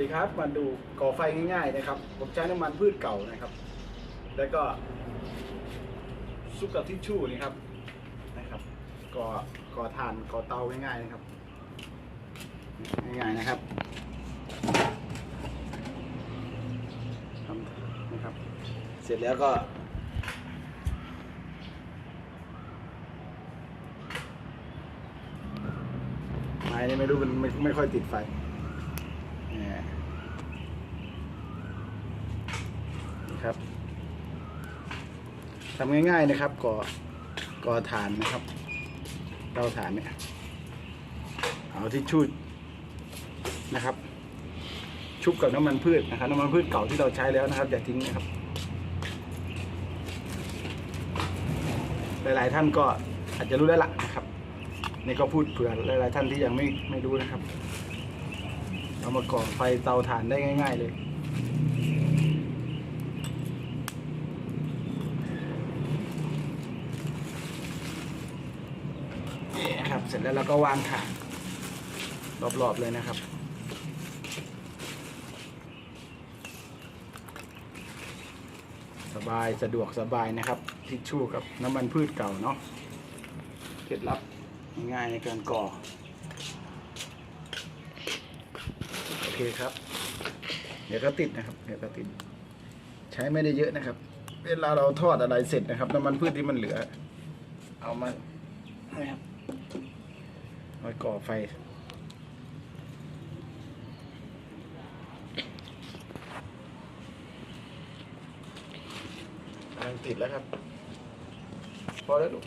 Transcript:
ดีครับมาดูก่อไฟง่ายๆนะครับ ผมใช้น้ำมันพืชเก่านะครับ แล้วก็ซุปกับทิชชู่นี่ครับนะครับก่อก่อถ่านก่อเตาง่ายๆนะครับ ง่ายๆนะครับทำนะครับ เสร็จแล้วก็ไม้นี่ไม่รู้มันไม่ไม่ค่อยติดไฟเนี่ยนะ ครับทำง่ายๆนะครับก่อก่อถ่านนะครับเตาถ่านเนี่ยเอาที่ชุดนะครับ ชุบกับน้ำมันพืชนะครับน้ำมันพืชเก่าที่เราใช้แล้วนะครับ อย่าทิ้งนะครับ หลายๆท่านก็อาจจะรู้แล้วล่ะนะครับนี่ก็พูดเผื่อหลายๆท่านที่ยังไม่ไม่รู้นะครับ เอามาก่อไฟเตาถ่านได้ง่าย ๆ เลย นี่นะครับ เสร็จแล้วเราก็วางถ่านรอบๆเลยนะครับ สบายสะดวกสบายนะครับทิชชู่กับน้ำมันพืชเก่าเนาะเคล็ดลับง่ายๆในการก่อ โอเคครับ เดี๋ยวก็ติดนะครับ เดี๋ยวก็ติด ใช้ไม่ได้เยอะนะครับ เวลาเราทอดอะไรเสร็จนะครับ น้ำมันพืชที่มันเหลือ เอามานะครับ ไว้ก่อไฟ กำลังติดแล้วครับ พอแล้วลูก